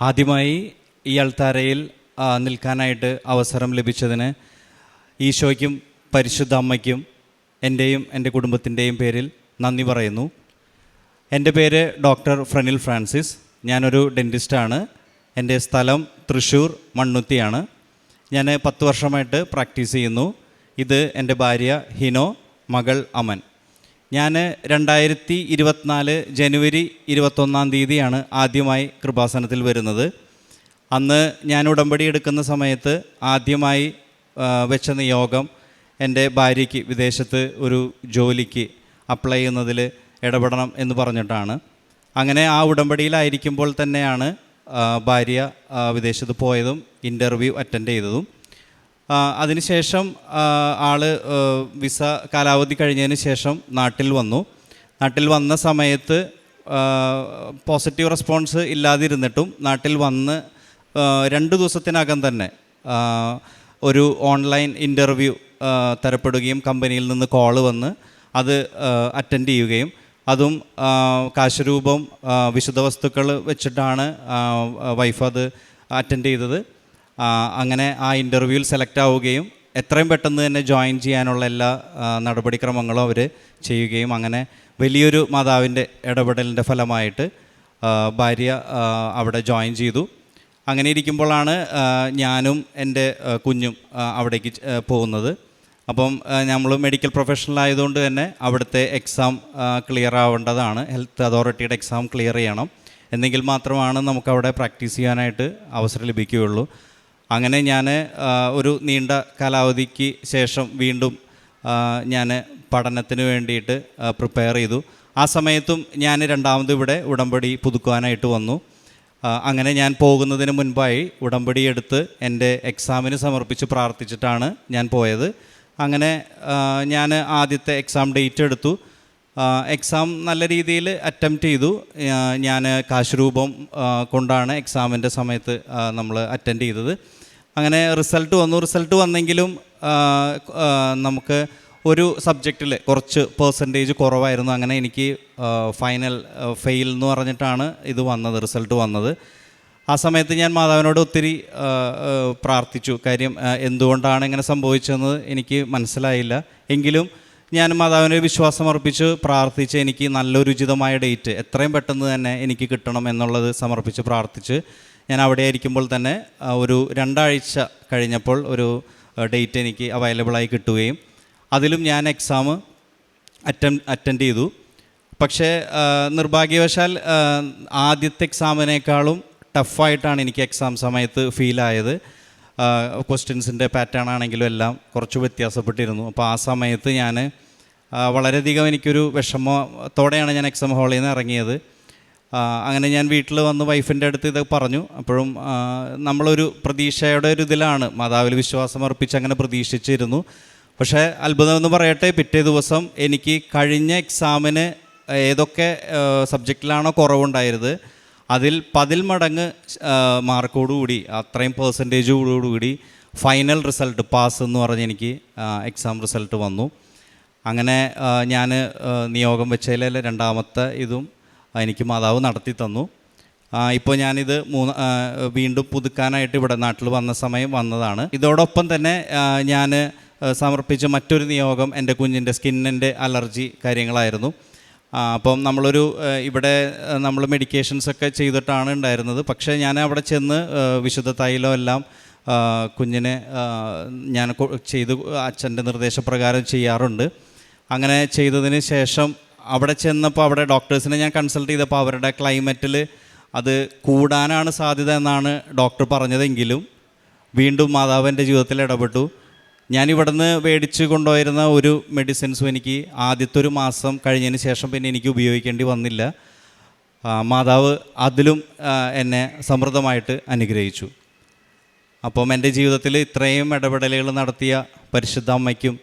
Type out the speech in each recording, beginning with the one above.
ആദ്യമായി ഈ അൾത്താരയിൽ നിൽക്കാനായിട്ട് അവസരം ലഭിച്ചതിന് ഈശോയ്ക്കും പരിശുദ്ധ അമ്മയ്ക്കും എന്റെയും എന്റെ കുടുംബത്തിന്റെയും പേരിൽ നന്ദി പറയുന്നു. എന്റെ പേര് ഡോക്ടർ ഫ്രനിൽ ഫ്രാൻസിസ്. ഞാനൊരു ഡെന്റിസ്റ്റാണ് എന്റെ സ്ഥലം തൃശ്ശൂർ മണ്ണുത്തിയാണ്. ഞാൻ പത്ത് വർഷമായിട്ട് പ്രാക്ടീസ് ചെയ്യുന്നു. ഇത് എന്റെ ഭാര്യ ഹിനോ മകൾ അമൻ. ഞാൻ രണ്ടായിരത്തി ഇരുപത്തിനാല് ജനുവരി ഇരുപത്തൊന്നാം തീയതിയാണ് ആദ്യമായി കൃപാസനത്തിൽ വരുന്നത്. അന്ന് ഞാൻ ഉടമ്പടി എടുക്കുന്ന സമയത്ത് ആദ്യമായി വെച്ച നിയോഗം എന്റെ ഭാര്യയ്ക്ക് വിദേശത്ത് ഒരു ജോലിക്ക് അപ്ലൈ ചെയ്യുന്നതിൽ ഇടപെടണം എന്ന് പറഞ്ഞിട്ടാണ്. അങ്ങനെ ആ ഉടമ്പടിയിലായിരിക്കുമ്പോൾ തന്നെയാണ് ഭാര്യ വിദേശത്ത് പോയതും ഇന്റർവ്യൂ അറ്റൻഡ് ചെയ്തതും. അതിനുശേഷം ആൾ വിസ കാലാവധി കഴിഞ്ഞതിന് ശേഷം നാട്ടിൽ വന്നു. നാട്ടിൽ വന്ന സമയത്ത് പോസിറ്റീവ് റെസ്പോൺസ് ഇല്ലാതിരുന്നിട്ടും നാട്ടിൽ വന്ന് രണ്ട് ദിവസത്തിനകം തന്നെ ഒരു ഓൺലൈൻ ഇന്റർവ്യൂ തരപ്പെടുകയും കമ്പനിയിൽ നിന്ന് കോൾ വന്ന് അത് അറ്റൻഡ് ചെയ്യുകയും. അതും കാശുരൂപം വിശുദ്ധ വസ്തുക്കൾ വെച്ചിട്ടാണ് വൈഫ് അത് അറ്റൻഡ് ചെയ്തത്. അങ്ങനെ ആ ഇന്റർവ്യൂവിൽ സെലക്ട് ആവുകയും എത്രയും പെട്ടെന്ന് തന്നെ ജോയിൻ ചെയ്യാനുള്ള എല്ലാ നടപടിക്രമങ്ങളും അവർ ചെയ്യുകയും അങ്ങനെ വലിയൊരു മാതാവിന്റെ ഇടപെടലിന്റെ ഫലമായിട്ട് ഭാര്യ അവിടെ ജോയിൻ ചെയ്തു. അങ്ങനെ ഇരിക്കുമ്പോഴാണ് ഞാനും എന്റെ കുഞ്ഞും അവിടേക്ക് പോകുന്നത്. അപ്പം നമ്മൾ മെഡിക്കൽ പ്രൊഫഷണൽ ആയതുകൊണ്ട് തന്നെ അവിടുത്തെ എക്സാം ക്ലിയർ ആവേണ്ടതാണ്. ഹെൽത്ത് അതോറിറ്റിയുടെ എക്സാം ക്ലിയർ ചെയ്യണം. എന്നെങ്കിൽ മാത്രമാണ് നമുക്ക് അവിടെ പ്രാക്ടീസ് ചെയ്യാനായിട്ട് അവസരം ലഭിക്കുകയുള്ളൂ. അങ്ങനെ ഞാൻ ഒരു നീണ്ട കാലാവധിക്ക് ശേഷം വീണ്ടും ഞാൻ പഠനത്തിന് വേണ്ടിയിട്ട് പ്രിപ്പയർ ചെയ്തു. ആ സമയത്തും ഞാൻ രണ്ടാമത് ഇവിടെ ഉടമ്പടി പുതുക്കുവാനായിട്ട് വന്നു. അങ്ങനെ ഞാൻ പോകുന്നതിന് മുൻപായി ഉടമ്പടി എടുത്ത് എന്റെ എക്സാമിന് സമർപ്പിച്ച് പ്രാർത്ഥിച്ചിട്ടാണ് ഞാൻ പോയത്. അങ്ങനെ ഞാൻ ആദ്യത്തെ എക്സാം ഡേറ്റ് എടുത്തു. എക്സാം നല്ല രീതിയിൽ അറ്റംപ്റ്റ് ചെയ്തു. ഞാൻ കാശ് കൊണ്ടാണ് എക്സാമിന്റെ സമയത്ത് നമ്മൾ അറ്റൻഡ് ചെയ്തത്. അങ്ങനെ റിസൾട്ട് വന്നു. റിസൾട്ട് വന്നെങ്കിലും നമുക്ക് ഒരു സബ്ജക്റ്റിൽ കുറച്ച് പേഴ്സന്റേജ് കുറവായിരുന്നു. അങ്ങനെ എനിക്ക് ഫൈനൽ ഫെയിൽ എന്ന് പറഞ്ഞിട്ടാണ് ഇത് വന്നത് റിസൾട്ട് വന്നത്. ആ സമയത്ത് ഞാൻ മാതാവിനോട് ഒത്തിരി പ്രാർത്ഥിച്ചു. കാര്യം എന്തുകൊണ്ടാണ് ഇങ്ങനെ സംഭവിച്ചതെന്ന് എനിക്ക് മനസ്സിലായില്ല. എങ്കിലും ഞാൻ മാതാവിന് വിശ്വാസം അർപ്പിച്ച് പ്രാർത്ഥിച്ച് എനിക്ക് നല്ലൊരു ഉചിതമായ ഡേറ്റ് എത്രയും പെട്ടെന്ന് തന്നെ എനിക്ക് കിട്ടണം എന്നുള്ളത് സമർപ്പിച്ച് പ്രാർത്ഥിച്ച് ഞാൻ അവിടെ ആയിരിക്കുമ്പോൾ തന്നെ ഒരു രണ്ടാഴ്ച കഴിഞ്ഞപ്പോൾ ഒരു ഡേറ്റ് എനിക്ക് അവൈലബിളായി കിട്ടുകയും അതിലും ഞാൻ എക്സാം അറ്റം അറ്റൻഡ് ചെയ്തു. പക്ഷേ നിർഭാഗ്യവശാൽ ആദ്യത്തെ എക്സാമിനേക്കാളും ടഫായിട്ടാണ് എനിക്ക് എക്സാം സമയത്ത് ഫീലായത്. ക്വസ്റ്റ്യൻസിന്റെ പാറ്റേൺ ആണെങ്കിലും എല്ലാം കുറച്ച് വ്യത്യാസപ്പെട്ടിരുന്നു. അപ്പോൾ ആ സമയത്ത് ഞാൻ വളരെയധികം എനിക്കൊരു വിഷമത്തോടെയാണ് ഞാൻ എക്സാം ഹാളിൽ നിന്ന് ഇറങ്ങിയത് അങ്ങനെ ഞാൻ വീട്ടിൽ വന്ന് വൈഫിന്റെ അടുത്ത് ഇത് പറഞ്ഞു. അപ്പോഴും നമ്മളൊരു പ്രതീക്ഷയുടെ ഒരു ഇതിലാണ്. മാതാവിൽ വിശ്വാസം അർപ്പിച്ച് അങ്ങനെ പ്രതീക്ഷിച്ചിരുന്നു. പക്ഷേ അത്ഭുതമെന്ന് പറയട്ടെ പിറ്റേ ദിവസം എനിക്ക് കഴിഞ്ഞ എക്സാമിന് ഏതൊക്കെ സബ്ജക്റ്റിലാണോ കുറവുണ്ടായത് അതിൽ പതിൽ മടങ്ങ് മാർക്കോടുകൂടി അത്രയും പേഴ്സന്റേജോടുകൂടി ഫൈനൽ റിസൾട്ട് പാസ് എന്ന് പറഞ്ഞ് എനിക്ക് എക്സാം റിസൾട്ട് വന്നു. അങ്ങനെ ഞാൻ നിയോഗം വെച്ചതിലെ രണ്ടാമത്തെ ഇതും എനിക്ക് മാതാവ് നടത്തി തന്നു. ഇപ്പോൾ ഞാനിത് മൂന്ന് വീണ്ടും പുതുക്കാനായിട്ട് ഇവിടെ നാട്ടിൽ വന്ന സമയം വന്നതാണ്. ഇതോടൊപ്പം തന്നെ ഞാൻ സമർപ്പിച്ച മറ്റൊരു നിയോഗം എന്റെ കുഞ്ഞിന്റെ സ്കിന്നിന്റെ അലർജി കാര്യങ്ങളായിരുന്നു. അപ്പം നമ്മളൊരു ഇവിടെ നമ്മൾ മെഡിക്കേഷൻസ് ഒക്കെ ചെയ്തിട്ടാണ് ഉണ്ടായിരുന്നത്. പക്ഷേ ഞാൻ അവിടെ ചെന്ന് വിശുദ്ധ തൈലം എല്ലാം കുഞ്ഞിനെ ഞാൻ ചെയ്ത് അച്ഛന്റെ നിർദ്ദേശപ്രകാരം ചെയ്യാറുണ്ട്. അങ്ങനെ ചെയ്തതിന് ശേഷം അവിടെ ചെന്നപ്പോൾ അവിടെ ഡോക്ടേഴ്സിനെ ഞാൻ കൺസൾട്ട് ചെയ്തപ്പോൾ അവരുടെ ക്ലൈമറ്റിൽ അത് കൂടാനാണ് സാധ്യത എന്നാണ് ഡോക്ടർ പറഞ്ഞതെങ്കിലും വീണ്ടും മാതാവിന്റെ ജീവിതത്തിൽ ഇടപെട്ടു. ഞാൻ നിന്ന് മേടിച്ച് കൊണ്ടുപോയിരുന്ന ഒരു മെഡിസിൻസും എനിക്ക് ആദ്യത്തെ ഒരു മാസം കഴിഞ്ഞതിന് ശേഷം പിന്നെ എനിക്ക് ഉപയോഗിക്കേണ്ടി വന്നില്ല. മാതാവ് അതിലും എന്നെ സമൃദ്ധമായിട്ട് അനുഗ്രഹിച്ചു. അപ്പം എന്റെ ജീവിതത്തിൽ ഇത്രയും ഇടപെടലുകൾ നടത്തിയ പരിശുദ്ധ അമ്മയ്ക്കും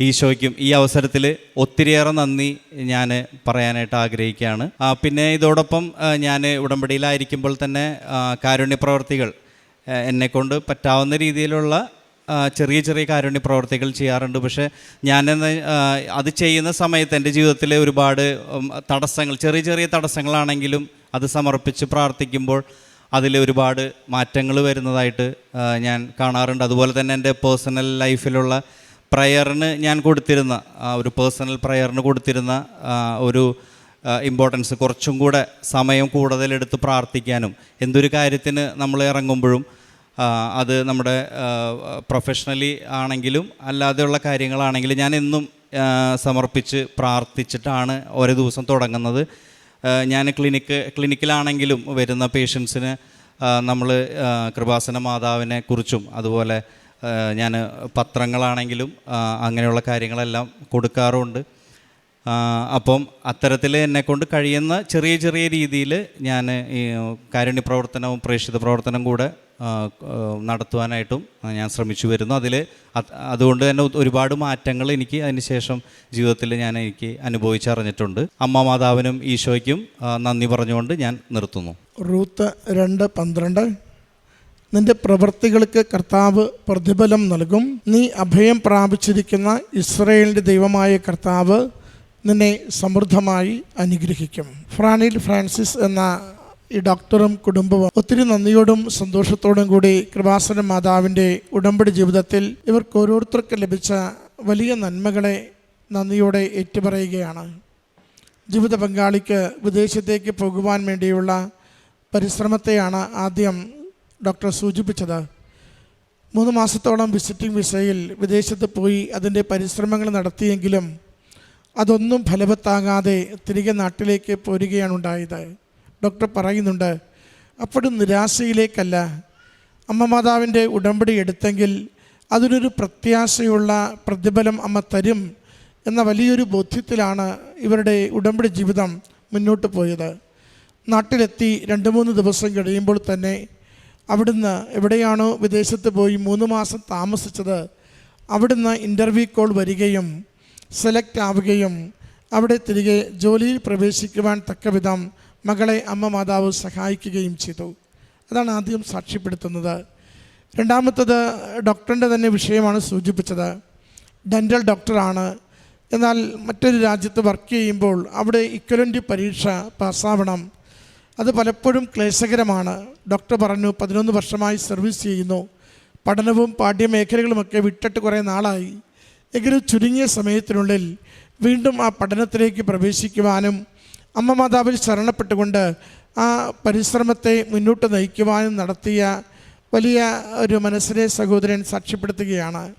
ഈശോയ്ക്കും ഈ അവസരത്തിൽ ഒത്തിരിയേറെ നന്ദി ഞാൻ പറയാനായിട്ട് ആഗ്രഹിക്കുകയാണ്. പിന്നെ ഇതോടൊപ്പം ഞാൻ ഉടമ്പടിയിലായിരിക്കുമ്പോൾ തന്നെ കാരുണ്യപ്രവർത്തികൾ കാരുണ്യ പ്രവർത്തികൾ എന്നെക്കൊണ്ട് പറ്റാവുന്ന രീതിയിലുള്ള ചെറിയ ചെറിയ കാരുണ്യ പ്രവർത്തികൾ ചെയ്യാറുണ്ട്. പക്ഷേ ഞാനെന്ന് അത് ചെയ്യുന്ന സമയത്ത് എന്റെ ജീവിതത്തിലെ ഒരുപാട് തടസ്സങ്ങൾ ചെറിയ ചെറിയ തടസ്സങ്ങളാണെങ്കിലും അത് സമർപ്പിച്ച് പ്രാർത്ഥിക്കുമ്പോൾ അതിൽ ഒരുപാട് മാറ്റങ്ങൾ വരുന്നതായിട്ട് ഞാൻ കാണാറുണ്ട്. അതുപോലെ തന്നെ എന്റെ പേഴ്സണൽ ലൈഫിലുള്ള പ്രയറിന് ഞാൻ കൊടുത്തിരുന്ന ഒരു പേഴ്സണൽ പ്രയറിന് കൊടുത്തിരുന്ന ഒരു ഇമ്പോർട്ടൻസ് കുറച്ചും കൂടെ സമയം കൂടുതലെടുത്ത് പ്രാർത്ഥിക്കാനും എന്തൊരു കാര്യത്തിന് നമ്മൾ ഇറങ്ങുമ്പോഴും അത് നമ്മുടെ പ്രൊഫഷണലി ആണെങ്കിലും അല്ലാതെയുള്ള കാര്യങ്ങളാണെങ്കിലും ഞാൻ എന്നും സമർപ്പിച്ച് പ്രാർത്ഥിച്ചിട്ടാണ് ഓരോ ദിവസം തുടങ്ങുന്നത്. ഞാൻ ക്ലിനിക്ക് ക്ലിനിക്കിലാണെങ്കിലും വരുന്ന പേഷ്യൻസിന് നമ്മൾ കൃപാസന മാതാവിനെ കുറിച്ചും അതുപോലെ ഞാൻ പത്രങ്ങളാണെങ്കിലും അങ്ങനെയുള്ള കാര്യങ്ങളെല്ലാം കൊടുക്കാറുണ്ട്. അപ്പം അത്തരത്തിൽ എന്നെക്കൊണ്ട് കഴിയുന്ന ചെറിയ ചെറിയ രീതിയിൽ ഞാൻ ഈ കാരുണ്യ പ്രവർത്തനവും പ്രേക്ഷിത പ്രവർത്തനം കൂടെ നടത്തുവാനായിട്ടും ഞാൻ ശ്രമിച്ചു വരുന്നു. അതിൽ അതുകൊണ്ട് തന്നെ ഒരുപാട് മാറ്റങ്ങൾ എനിക്ക് അതിനുശേഷം ജീവിതത്തിൽ ഞാൻ എനിക്ക് അനുഭവിച്ചറിഞ്ഞിട്ടുണ്ട്. അമ്മ മാതാവിനും ഈശോയ്ക്കും നന്ദി പറഞ്ഞുകൊണ്ട് ഞാൻ നിർത്തുന്നു. റൂത്ത് രണ്ട് പന്ത്രണ്ട്. നിന്റെ പ്രവൃത്തികൾക്ക് കർത്താവ് പ്രതിഫലം നൽകും. നീ അഭയം പ്രാപിച്ചിരിക്കുന്ന ഇസ്രയേലിന്റെ ദൈവമായ കർത്താവ് നിന്നെ സമൃദ്ധമായി അനുഗ്രഹിക്കും. ഫ്രാനിൽ ഫ്രാൻസിസ് എന്ന ഈ ഡോക്ടറും കുടുംബവും ഒത്തിരി നന്ദിയോടും സന്തോഷത്തോടും കൂടി കൃപാസന മാതാവിന്റെ ഉടമ്പടി ജീവിതത്തിൽ ഇവർക്ക് ഓരോരുത്തർക്ക് ലഭിച്ച വലിയ നന്മകളെ നന്ദിയോടെ ഏറ്റുപറയുകയാണ്. ജീവിത പങ്കാളിക്ക് വിദേശത്തേക്ക് പോകുവാൻ വേണ്ടിയുള്ള പരിശ്രമത്തെയാണ് ആദ്യം ഡോക്ടർ സൂചിപ്പിച്ചത്. മൂന്ന് മാസത്തോളം വിസിറ്റിംഗ് വിസയിൽ വിദേശത്ത് പോയി അതിന്റെ പരിശ്രമങ്ങൾ നടത്തിയെങ്കിലും അതൊന്നും ഫലവത്താകാതെ തിരികെ നാട്ടിലേക്ക് പോരുകയാണ് ഉണ്ടായത്. ഡോക്ടർ പറയുന്നുണ്ട് അപ്പോഴും നിരാശയിലേക്കല്ല. അമ്മ മാതാവിന്റെ ഉടമ്പടി എടുത്തെങ്കിൽ അതിനൊരു പ്രത്യാശയുള്ള പ്രതിഫലം അമ്മ തരും എന്ന വലിയൊരു ബോധ്യത്തിലാണ് ഇവരുടെ ഉടമ്പടി ജീവിതം മുന്നോട്ട് പോയത്. നാട്ടിലെത്തി രണ്ട് മൂന്ന് ദിവസം കഴിയുമ്പോൾ തന്നെ അവിടുന്ന് എവിടെയാണോ വിദേശത്ത് പോയി മൂന്ന് മാസം താമസിച്ചത്. അവിടുന്ന് ഇന്റർവ്യൂ കോൾ വരികയും സെലക്ട് ആവുകയും അവിടെ തിരികെ ജോലിയിൽ പ്രവേശിക്കുവാൻ തക്കവിധം മകളെ അമ്മ മാതാവ് സഹായിക്കുകയും ചെയ്തു. അതാണ് ആദ്യം സാക്ഷ്യപ്പെടുത്തുന്നത്. രണ്ടാമത്തത് ഡോക്ടറിന്റെ തന്നെ വിഷയമാണ് സൂചിപ്പിച്ചത്. ഡെന്റൽ ഡോക്ടറാണ് എന്നാൽ മറ്റൊരു രാജ്യത്ത് വർക്ക് ചെയ്യുമ്പോൾ അവിടെ ഇക്വലന്റ് പരീക്ഷ പാസ്സാവണം. അത് പലപ്പോഴും ക്ലേശകരമാണ്. ഡോക്ടർ പറഞ്ഞു പതിനൊന്ന് വർഷമായി സർവീസ് ചെയ്യുന്നു. പഠനവും പാഠ്യമേഖലകളുമൊക്കെ വിട്ടിട്ട് കുറേ നാളായി. എങ്കിലും ചുരുങ്ങിയ സമയത്തിനുള്ളിൽ വീണ്ടും ആ പഠനത്തിലേക്ക് പ്രവേശിക്കുവാനും അമ്മ മാതാവിൽ ശരണപ്പെട്ടുകൊണ്ട് ആ പരിശ്രമത്തെ മുന്നോട്ട് നയിക്കുവാനും നടത്തിയ വലിയ ഒരു മനസ്സിനെ സഹോദരൻ സാക്ഷ്യപ്പെടുത്തുകയാണ്.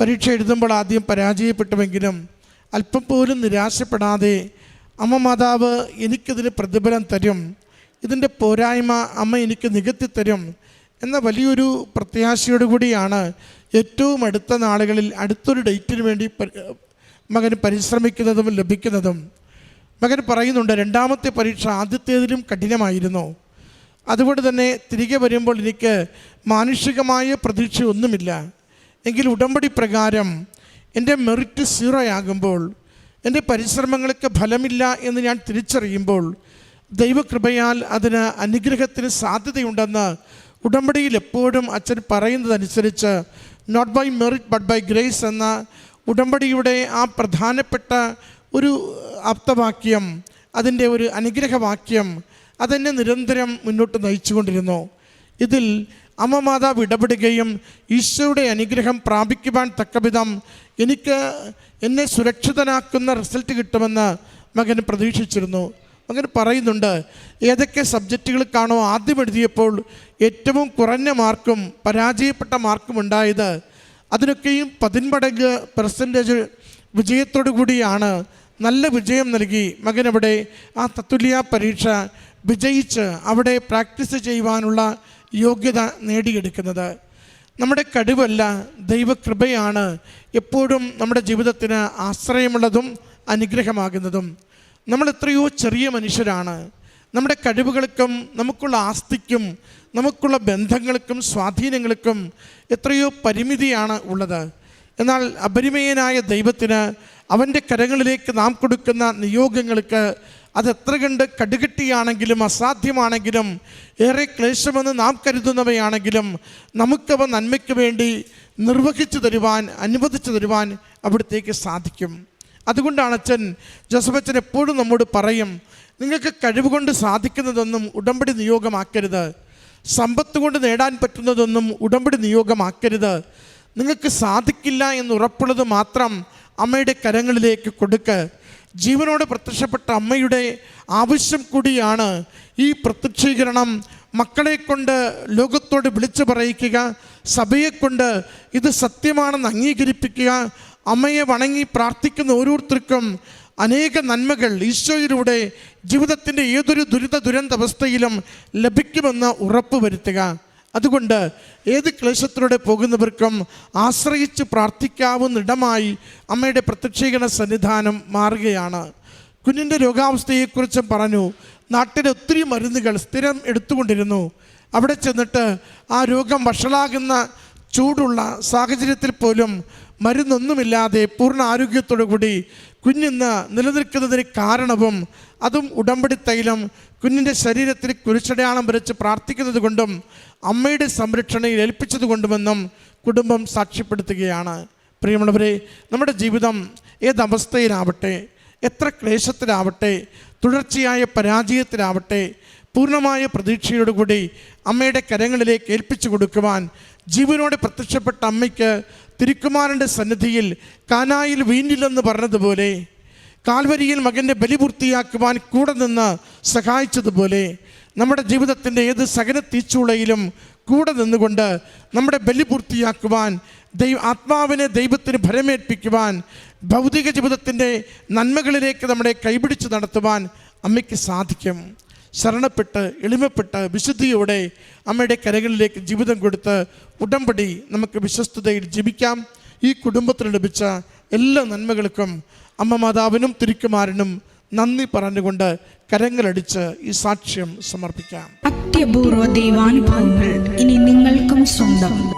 പരീക്ഷ എഴുതുമ്പോൾ ആദ്യം പരാജയപ്പെട്ടുവെങ്കിലും അല്പം പോലും നിരാശപ്പെടാതെ അമ്മ മാതാവ് എനിക്കിതിന് പ്രതിഫലം തരും ഇതിന്റെ പോരായ്മ അമ്മ എനിക്ക് നികത്തി തരും എന്ന വലിയൊരു പ്രത്യാശയോടു കൂടിയാണ് ഏറ്റവും അടുത്ത നാളുകളിൽ അടുത്തൊരു ഡേറ്റിന് വേണ്ടി മകൻ പരിശ്രമിക്കുന്നതും ലഭിക്കുന്നതും. മകൻ പറയുന്നുണ്ട് രണ്ടാമത്തെ പരീക്ഷ ആദ്യത്തേതിലും കഠിനമായിരുന്നു. അതുകൊണ്ട് തന്നെ തിരികെ വരുമ്പോൾ എനിക്ക് മാനുഷികമായ പ്രതീക്ഷയൊന്നുമില്ല. എങ്കിൽ ഉടമ്പടി പ്രകാരം എന്റെ മെറിറ്റ് സീറോ ആകുമ്പോൾ എന്റെ പരിശ്രമങ്ങൾക്ക് ഫലമില്ല എന്ന് ഞാൻ തിരിച്ചറിയുമ്പോൾ ദൈവകൃപയാൽ അതിന് അനുഗ്രഹത്തിന് സാധ്യതയുണ്ടെന്ന് ഉടമ്പടിയിൽ എപ്പോഴും അച്ഛൻ പറയുന്നതനുസരിച്ച് not by merit but by grace എന്ന ഉടമ്പടിയുടെ ആ പ്രധാനപ്പെട്ട ഒരു ആപ്തവാക്യം അതിന്റെ ഒരു അനുഗ്രഹവാക്യം അതെന്നെ നിരന്തരം മുന്നോട്ട് നയിച്ചുകൊണ്ടിരുന്നു. ഇതിൽ അമ്മ മാതാവ് ഇടപെടുകയും ഈശോയുടെ അനുഗ്രഹം പ്രാപിക്കുവാൻ തക്കവിധം എനിക്ക് എന്നെ സുരക്ഷിതനാക്കുന്ന റിസൾട്ട് കിട്ടുമെന്ന് മകൻ പ്രതീക്ഷിച്ചിരുന്നു. മകൻ പറയുന്നുണ്ട്. ഏതൊക്കെ സബ്ജക്റ്റുകൾക്കാണോ ആദ്യം എഴുതിയപ്പോൾ ഏറ്റവും കുറഞ്ഞ മാർക്കും പരാജയപ്പെട്ട മാർക്കും ഉണ്ടായത് അതിനൊക്കെയും പതിന്മടങ്ങ് പെർസെന്റേജ് വിജയത്തോടു കൂടിയാണ്. നല്ല വിജയം നൽകി. മകനവിടെ ആ തത്തുല്യ പരീക്ഷ വിജയിച്ച് അവിടെ പ്രാക്ടീസ് ചെയ്യുവാനുള്ള യോഗ്യത നേടിയെടുക്കുന്നത്. നമ്മുടെ കഴിവല്ല ദൈവകൃപയാണ് എപ്പോഴും നമ്മുടെ ജീവിതത്തിന് ആശ്രയമുള്ളതും അനുഗ്രഹമാകുന്നതും. നമ്മൾ എത്രയോ ചെറിയ മനുഷ്യരാണ്. നമ്മുടെ കഴിവുകൾക്കും നമുക്കുള്ള ആസ്തിക്കും നമുക്കുള്ള ബന്ധങ്ങൾക്കും സ്വാധീനങ്ങൾക്കും എത്രയോ പരിമിതിയാണ് ഉള്ളത്. എന്നാൽ അപരിമയനായ ദൈവത്തിന് അവന്റെ കരങ്ങളിലേക്ക് നാം കൊടുക്കുന്ന നിയോഗങ്ങൾക്ക് അതെത്ര കണ്ട് കടുകെട്ടിയാണെങ്കിലും അസാധ്യമാണെങ്കിലും ഏറെ ക്ലേശമെന്ന് നാം കരുതുന്നവയാണെങ്കിലും നമുക്കവ നന്മയ്ക്ക് വേണ്ടി നിർവഹിച്ചു തരുവാൻ അനുവദിച്ചു തരുവാൻ അവിടത്തേക്ക് സാധിക്കും. അതുകൊണ്ടാണ് അച്ഛൻ ജോസഫ് അച്ഛൻ എപ്പോഴും നമ്മോട് പറയും നിങ്ങൾക്ക് കഴിവുകൊണ്ട് സാധിക്കുന്നതൊന്നും ഉടമ്പടി നിയോഗമാക്കരുത്. സമ്പത്ത് കൊണ്ട് നേടാൻ പറ്റുന്നതൊന്നും ഉടമ്പടി നിയോഗമാക്കരുത്. നിങ്ങൾക്ക് സാധിക്കില്ല എന്ന് ഉറപ്പുള്ളത് മാത്രം അമ്മയുടെ കരങ്ങളിലേക്ക് കൊടുക്ക്. ജീവനോട് പ്രത്യക്ഷപ്പെട്ട അമ്മയുടെ ആവശ്യം കൂടിയാണ് ഈ പ്രത്യക്ഷീകരണം. മക്കളെ കൊണ്ട് ലോകത്തോട് വിളിച്ചു പറയിക്കുക സഭയെക്കൊണ്ട് ഇത് സത്യമാണെന്ന് അംഗീകരിപ്പിക്കുക അമ്മയെ വണങ്ങി പ്രാർത്ഥിക്കുന്ന ഓരോരുത്തർക്കും അനേക നന്മകൾ ഈശോയിലൂടെ ജീവിതത്തിന്റെ ഏതൊരു ദുരിത ദുരന്തവസ്ഥയിലും ലഭിക്കുമെന്ന് ഉറപ്പ് വരുത്തുക. അതുകൊണ്ട് ഏത് ക്ലേശത്തിലൂടെ പോകുന്നവർക്കും ആശ്രയിച്ച് പ്രാർത്ഥിക്കാവുന്ന ഇടമായി അമ്മയുടെ പ്രത്യക്ഷീകരണ സന്നിധാനം മാറുകയാണ്. കുഞ്ഞിന്റെ രോഗാവസ്ഥയെക്കുറിച്ചും പറഞ്ഞു. നാട്ടിലെ ഒത്തിരി മരുന്നുകൾ സ്ഥിരം എടുത്തുകൊണ്ടിരുന്നു. അവിടെ ചെന്നിട്ട് ആ രോഗം വഷളാകുന്ന ചൂടുള്ള സാഹചര്യത്തിൽ പോലും മരുന്നൊന്നുമില്ലാതെ പൂർണ ആരോഗ്യത്തോടു കൂടി കുഞ്ഞിന്ന് നിലനിൽക്കുന്നതിന് കാരണവും അതും ഉടമ്പടി തൈലം കുഞ്ഞിന്റെ ശരീരത്തിൽ കുരിശടയാളം വരച്ച് പ്രാർത്ഥിക്കുന്നത് കൊണ്ടും അമ്മയുടെ സംരക്ഷണയിൽ ഏൽപ്പിച്ചത് കൊണ്ടുമെന്നും കുടുംബം സാക്ഷ്യപ്പെടുത്തുകയാണ്. പ്രിയമുള്ളവരെ നമ്മുടെ ജീവിതം ഏതവസ്ഥയിലാവട്ടെ എത്ര ക്ലേശത്തിലാവട്ടെ തുടർച്ചയായ പരാജയത്തിലാവട്ടെ പൂർണമായ പ്രതീക്ഷയോടുകൂടി അമ്മയുടെ കരങ്ങളിലേക്ക് ഏൽപ്പിച്ചു കൊടുക്കുവാൻ ജീവനോട് പ്രത്യക്ഷപ്പെട്ട അമ്മയ്ക്ക് തിരുക്കുമാരന്റെ സന്നിധിയിൽ കാനായിൽ വീണ്ടില്ലെന്ന് പറഞ്ഞതുപോലെ കാൽവരിയിൽ മകന്റെ ബലി പൂർത്തിയാക്കുവാൻ കൂടെ നിന്ന് സഹായിച്ചതുപോലെ നമ്മുടെ ജീവിതത്തിന്റെ ഏത് സകല തീച്ചൂളയിലും കൂടെ നിന്നുകൊണ്ട് നമ്മുടെ ബലി പൂർത്തിയാക്കുവാൻ ദൈവ ആത്മാവിനെ ദൈവത്തിന് ഭരമേൽപ്പിക്കുവാൻ ഭൗതിക ജീവിതത്തിന്റെ നന്മകളിലേക്ക് നമ്മളെ കൈപിടിച്ച് നടത്തുവാൻ അമ്മയ്ക്ക് സാധിക്കും. ശരണപ്പെട്ട് എളിമപ്പെട്ട് വിശുദ്ധിയോടെ അമ്മയുടെ കരകളിലേക്ക് ജീവിതം കൊടുത്ത് ഉടമ്പടി നമുക്ക് വിശ്വസ്തതയിൽ ജീവിക്കാം. ഈ കുടുംബത്തിന് ലഭിച്ച എല്ലാ നന്മകൾക്കും അമ്മ മാതാവിനും തിരിക്കുമാരനും നന്ദി പറഞ്ഞുകൊണ്ട് കരങ്ങളടിച്ച് ഈ സാക്ഷ്യം സമർപ്പിക്കാം. അത്യപൂർവ ദൈവാനുഭവങ്ങൾ ഇനി നിങ്ങൾക്കും സ്വന്തം.